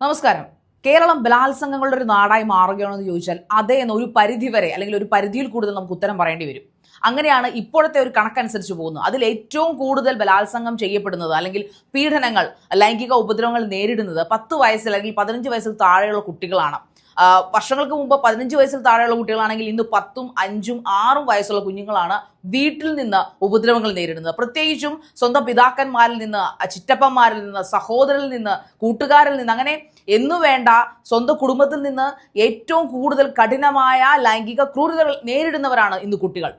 നമസ്കാരം. കേരളം ബലാത്സംഗങ്ങളുടെ ഒരു നാടായി മാറുകയാണോ എന്ന് ചോദിച്ചാൽ അതേ എന്ന് ഒരു പരിധി വരെ അല്ലെങ്കിൽ ഒരു പരിധിയിൽ കൂടുതൽ നമുക്ക് ഉത്തരം പറയേണ്ടി വരും. അങ്ങനെയാണ് ഇപ്പോഴത്തെ ഒരു കണക്കനുസരിച്ച് പോകുന്നത്. അതിൽ ഏറ്റവും കൂടുതൽ ബലാത്സംഗം ചെയ്യപ്പെടുന്നത് അല്ലെങ്കിൽ പീഡനങ്ങൾ ലൈംഗിക ഉപദ്രവങ്ങൾ നേരിടുന്നത് പത്ത് വയസ്സിൽ അല്ലെങ്കിൽ പതിനഞ്ച് വയസ്സിൽ താഴെയുള്ള കുട്ടികളാണ്. വർഷങ്ങൾക്ക് മുമ്പ് പതിനഞ്ച് വയസ്സിൽ താഴെയുള്ള കുട്ടികളാണെങ്കിൽ ഇന്ന് പത്തും അഞ്ചും ആറും വയസ്സുള്ള കുഞ്ഞുങ്ങളാണ് വീട്ടിൽ നിന്ന് ഉപദ്രവങ്ങൾ നേരിടുന്നത്. പ്രത്യേകിച്ചും സ്വന്തം പിതാക്കന്മാരിൽ നിന്ന് ചിറ്റപ്പന്മാരിൽ നിന്ന് സഹോദരിൽ നിന്ന് കൂട്ടുകാരിൽ നിന്ന് അങ്ങനെ എന്നു വേണ്ട സ്വന്തം കുടുംബത്തിൽ നിന്ന് ഏറ്റവും കൂടുതൽ കഠിനമായ ലൈംഗിക ക്രൂരതകൾ നേരിടുന്നവരാണ് ഇന്ന് കുട്ടികൾ.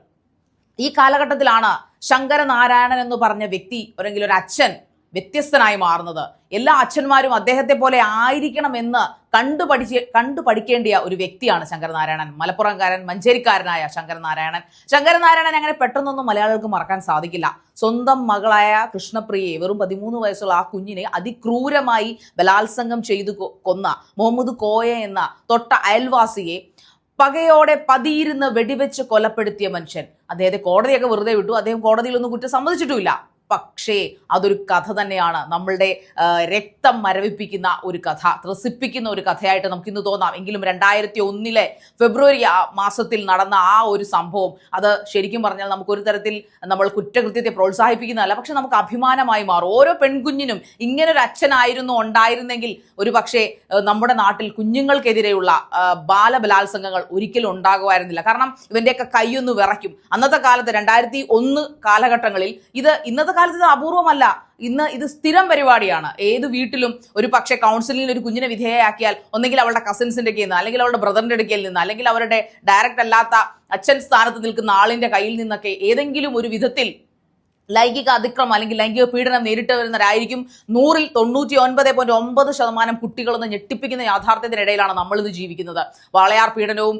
ഈ കാലഘട്ടത്തിലാണ് ശങ്കരനാരായണൻ എന്ന് പറഞ്ഞ വ്യക്തി അല്ലെങ്കിൽ ഒരു അച്ഛൻ വ്യത്യസ്തനായി മാറുന്നത്. എല്ലാ അച്ഛന്മാരും അദ്ദേഹത്തെ പോലെ ആയിരിക്കണമെന്ന് കണ്ടു പഠിച്ച് കണ്ടു ഒരു വ്യക്തിയാണ് ശങ്കരനാരായണൻ. മലപ്പുറംകാരൻ മഞ്ചേരിക്കാരനായ ശങ്കരനാരായണൻ. ശങ്കരനാരായണൻ അങ്ങനെ പെട്ടെന്നൊന്നും മലയാളികൾക്ക് മറക്കാൻ സാധിക്കില്ല. സ്വന്തം മകളായ കൃഷ്ണപ്രിയയെ വെറും പതിമൂന്ന് വയസ്സുള്ള ആ കുഞ്ഞിനെ അതിക്രൂരമായി ബലാത്സംഗം ചെയ്തു കൊന്ന മുഹമ്മദ് കോയ എന്ന തൊട്ട അയൽവാസിയെ പകയോടെ പതിയിരുന്ന് വെടിവെച്ച് കൊലപ്പെടുത്തിയ മനുഷ്യൻ. അദ്ദേഹത്തെ കോടതിയൊക്കെ വെറുതെ വിട്ടു. അദ്ദേഹം കോടതിയിലൊന്നും കുറ്റം സമ്മതിച്ചിട്ടുമില്ല. പക്ഷേ അതൊരു കഥ തന്നെയാണ്. നമ്മളുടെ രക്തം മരവിപ്പിക്കുന്ന ഒരു കഥ ത്രസിപ്പിക്കുന്ന ഒരു കഥയായിട്ട് നമുക്കിന്ന് തോന്നാം. എങ്കിലും രണ്ടായിരത്തി ഒന്നിലെ ഫെബ്രുവരി മാസത്തിൽ നടന്ന ആ ഒരു സംഭവം അത് ശരിക്കും പറഞ്ഞാൽ നമുക്കൊരു തരത്തിൽ നമ്മൾ കുറ്റകൃത്യത്തെ പ്രോത്സാഹിപ്പിക്കുന്നതല്ല പക്ഷെ നമുക്ക് അഭിമാനമായി മാറും. ഓരോ പെൺകുഞ്ഞിനും ഇങ്ങനൊരു അച്ഛനായിരുന്നു ഉണ്ടായിരുന്നെങ്കിൽ ഒരു പക്ഷേ നമ്മുടെ നാട്ടിൽ കുഞ്ഞുങ്ങൾക്കെതിരെയുള്ള ബാലബലാത്സംഗങ്ങൾ ഒരിക്കലും ഉണ്ടാകുമായിരുന്നില്ല. കാരണം ഇവന്റെയൊക്കെ കൈയൊന്ന് വിറയ്ക്കും. അന്നത്തെ കാലത്ത് രണ്ടായിരത്തി ഒന്ന് കാലഘട്ടങ്ങളിൽ ഇത് ഇന്നത്തെ കാലത്ത് ഇത് അപൂർവമല്ല. ഇന്ന് ഇത് സ്ഥിരം പരിപാടിയാണ്. ഏത് വീട്ടിലും ഒരു പക്ഷേ കൗൺസിലിംഗിൽ ഒരു കുഞ്ഞിനെ വിധേയയാക്കിയാൽ ഒന്നെങ്കിൽ അവളുടെ കസിൻസിന്റെ കയ്യിൽ നിന്ന് അല്ലെങ്കിൽ അവളുടെ ബ്രദറിന്റെ അടുക്കൽ നിന്ന് അല്ലെങ്കിൽ അവരുടെ ഡയറക്റ്റ് അല്ലാത്ത അച്ഛൻ സ്ഥാനത്ത് നിൽക്കുന്ന ആളിന്റെ കയ്യിൽ നിന്നൊക്കെ ഏതെങ്കിലും ഒരു വിധത്തിൽ ലൈംഗിക അതിക്രമം അല്ലെങ്കിൽ ലൈംഗിക പീഡനം നേരിട്ട് വരുന്നവരായിരിക്കും നൂറിൽ തൊണ്ണൂറ്റി ഒൻപത് പോയിന്റ് ഒമ്പത് ശതമാനം കുട്ടികളെന്ന് ഞെട്ടിപ്പിക്കുന്ന യാഥാർത്ഥ്യത്തിനിടയിലാണ് നമ്മൾ ഇന്ന് ജീവിക്കുന്നത്. വാളയാർ പീഡനവും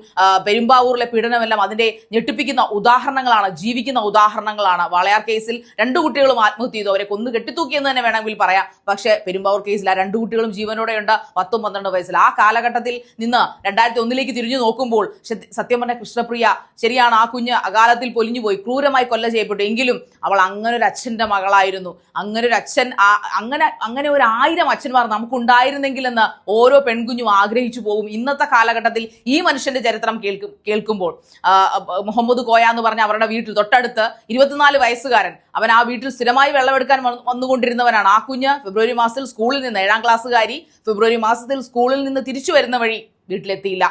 പെരുമ്പാവൂരിലെ പീഡനമെല്ലാം അതിന്റെ ഞെട്ടിപ്പിക്കുന്ന ഉദാഹരണങ്ങളാണ് ജീവിക്കുന്ന ഉദാഹരണങ്ങളാണ്. വാളയാർ കേസിൽ രണ്ട് കുട്ടികളും ആത്മഹത്യ ചെയ്തു. അവരെ കൊന്നു കെട്ടിത്തൂക്കിയെന്ന് തന്നെ വേണമെങ്കിൽ പറയാം. പക്ഷേ പെരുമ്പാവൂർ കേസിൽ ആ രണ്ട് കുട്ടികളും ജീവനോടെയുണ്ട്. പത്തും പന്ത്രണ്ട് വയസ്സിൽ. ആ കാലഘട്ടത്തിൽ നിന്ന് രണ്ടായിരത്തി ഒന്നിലേക്ക് തിരിഞ്ഞു നോക്കുമ്പോൾ സത്യം പറഞ്ഞ കൃഷ്ണപ്രിയ ശരിയാണ്. ആ കുഞ്ഞ് അകാലത്തിൽ പൊലിഞ്ഞുപോയി ക്രൂരമായി കൊല്ല ചെയ്യപ്പെട്ടു. എങ്കിലും അവൾ അങ്ങനെ ഒരു അച്ഛന്റെ മകളായിരുന്നു. അങ്ങനെ ഒരു അച്ഛൻ അങ്ങനെ അങ്ങനെ ഒരു ആയിരം അച്ഛന്മാർ നമുക്കുണ്ടായിരുന്നെങ്കിൽ എന്ന് ഓരോ പെൺകുഞ്ഞും ആഗ്രഹിച്ചു പോകും. ഇന്നത്തെ കാലഘട്ടത്തിൽ ഈ മനുഷ്യന്റെ ചരിത്രം കേൾക്കും കേൾക്കുമ്പോൾ മുഹമ്മദ് കോയ എന്ന് പറഞ്ഞ അവരുടെ വീട്ടിൽ തൊട്ടടുത്ത് ഇരുപത്തിനാല് വയസ്സുകാരൻ. അവൻ ആ വീട്ടിൽ സ്ഥിരമായി വെള്ളമെടുക്കാൻ വന്ന് വന്നുകൊണ്ടിരുന്നവനാണ്. ആ കുഞ്ഞ് ഫെബ്രുവരി മാസത്തിൽ സ്കൂളിൽ നിന്ന് ഏഴാം ക്ലാസ്സുകാരി ഫെബ്രുവരി മാസത്തിൽ സ്കൂളിൽ നിന്ന് തിരിച്ചു വരുന്ന വഴി വീട്ടിലെത്തിയില്ല.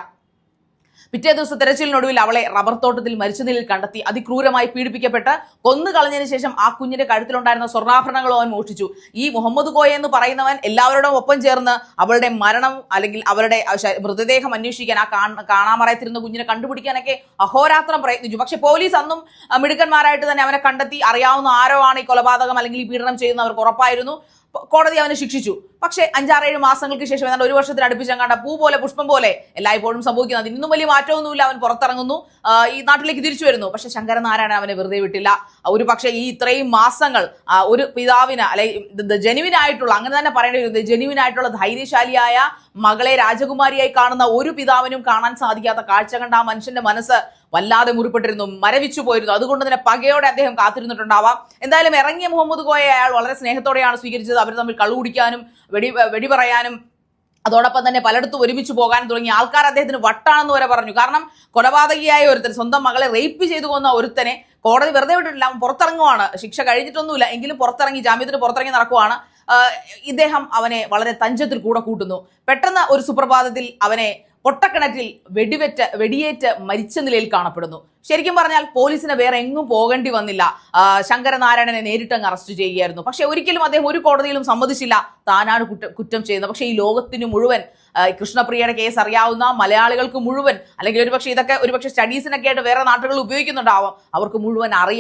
പിറ്റേ ദിവസം തെരച്ചിലിനൊടുവിൽ അവളെ റബ്ബർ തോട്ടത്തിൽ മരിച്ച നിലയിൽ കണ്ടെത്തി. അതിക്രൂരമായി പീഡിപ്പിക്കപ്പെട്ട് കൊന്നു കളഞ്ഞതിന് ശേഷം ആ കുഞ്ഞിന്റെ കഴുത്തിലുണ്ടായിരുന്ന സ്വർണാഭരണങ്ങളും അവൻ മോഷ്ടിച്ചു. ഈ മുഹമ്മദ് കോയ എന്ന് പറയുന്നവൻ എല്ലാവരോടും ഒപ്പം ചേർന്ന് അവളുടെ മരണം അല്ലെങ്കിൽ അവരുടെ മൃതദേഹം അന്വേഷിക്കാൻ ആ കാണ- കാണാമറയത്തിരുന്ന കുഞ്ഞിനെ കണ്ടുപിടിക്കാനൊക്കെ അഹോരാത്രം പ്രയത്നിച്ചു. പക്ഷെ പോലീസ് അന്നും മിടുക്കന്മാരായിട്ട് തന്നെ അവനെ കണ്ടെത്തി അറിയാവുന്ന ആരോ ആണ് ഈ കൊലപാതകം അല്ലെങ്കിൽ ഈ പീഡനം ചെയ്യുന്ന അവർക്ക് ഉറപ്പായിരുന്നു. കോടതി അവനെ ശിക്ഷിച്ചു. പക്ഷേ അഞ്ചാറേഴ് മാസങ്ങൾക്ക് ശേഷം എന്നാൽ ഒരു വർഷത്തിൽ അടുപ്പിച്ചങ്ങാണ്ട പൂ പോലെ പുഷ്പം പോലെ എല്ലായ്പ്പോഴും സംഭവിക്കുന്നത് ഇന്നും വലിയ മാറ്റമൊന്നുമില്ല അവൻ പുറത്തിറങ്ങുന്നു. ഈ നാട്ടിലേക്ക് തിരിച്ചു വരുന്നു. പക്ഷെ ശങ്കരനാരായണൻ അവനെ വെറുതെ വിട്ടില്ല. ഒരു പക്ഷേ ഈ ഇത്രയും മാസങ്ങൾ ഒരു പിതാവിന് അല്ലെങ്കിൽ ജനുവിനായിട്ടുള്ള അങ്ങനെ തന്നെ പറയേണ്ടി വരുന്നത് ജനുവിനായിട്ടുള്ള ധൈര്യശാലിയായ മകളെ രാജകുമാരിയായി കാണുന്ന ഒരു പിതാവിനും കാണാൻ സാധിക്കാത്ത കാഴ്ച കണ്ട ആ മനുഷ്യന്റെ മനസ്സ് വല്ലാതെ മുറിപ്പെട്ടിരുന്നു മരവിച്ചു പോയിരുന്നു. അതുകൊണ്ട് തന്നെ പകയോടെ അദ്ദേഹം കാത്തിരുന്നിട്ടുണ്ടാവാം. എന്തായാലും ഇറങ്ങിയ മുഹമ്മദ് കോയെ അയാൾ വളരെ സ്നേഹത്തോടെയാണ് സ്വീകരിച്ചത്. അവർ തമ്മിൽ കള്ളു കുടിക്കാനും വെടി വെടി പറയാനും അതോടൊപ്പം തന്നെ പലയിടത്തും ഒരുമിച്ച് പോകാൻ തുടങ്ങി. ആൾക്കാർ അദ്ദേഹത്തിന് വട്ടാണെന്ന് വരെ പറഞ്ഞു. കാരണം കൊലപാതകിയായ ഒരുത്തൻ സ്വന്തം മകളെ റേപ്പ് ചെയ്തു കൊന്ന ഒരുത്തനെ കോടതി വെറുതെ വിട്ടിട്ടില്ല. പുറത്തിറങ്ങുവാണ്. ശിക്ഷ കഴിഞ്ഞിട്ടൊന്നുമില്ല. എങ്കിലും പുറത്തിറങ്ങി ജാമ്യത്തിന് പുറത്തിറങ്ങി നടക്കുവാണ്. ഇദ്ദേഹം അവനെ വളരെ തഞ്ചത്തിൽ കൂടെ കൂട്ടുന്നു. പെട്ടെന്ന് ഒരു സുപ്രഭാതത്തിൽ അവനെ പൊട്ടക്കിണറ്റിൽ വെടിവെറ്റ് വെടിയേറ്റ് മരിച്ച നിലയിൽ കാണപ്പെടുന്നു. ശരിക്കും പറഞ്ഞാൽ പോലീസിന് വേറെ എങ്ങും പോകേണ്ടി വന്നില്ല. ശങ്കരനാരായണനെ നേരിട്ട് അങ്ങ് അറസ്റ്റ് ചെയ്യുകയായിരുന്നു. പക്ഷെ ഒരിക്കലും അദ്ദേഹം ഒരു കോടതിയിലും സമ്മതിച്ചില്ല. താനാണ് കുറ്റം ചെയ്യുന്നത്. പക്ഷെ ഈ ലോകത്തിന് മുഴുവൻ കൃഷ്ണപ്രിയയുടെ കേസ് അറിയാവുന്ന മലയാളികൾക്ക് മുഴുവൻ അല്ലെങ്കിൽ ഒരുപക്ഷെ ഇതൊക്കെ ഒരുപക്ഷെ സ്റ്റഡീസിനൊക്കെ ആയിട്ട് വേറെ നാട്ടുകളിൽ ഉപയോഗിക്കുന്നുണ്ടാവാം. അവർക്ക് മുഴുവൻ അറിയാം.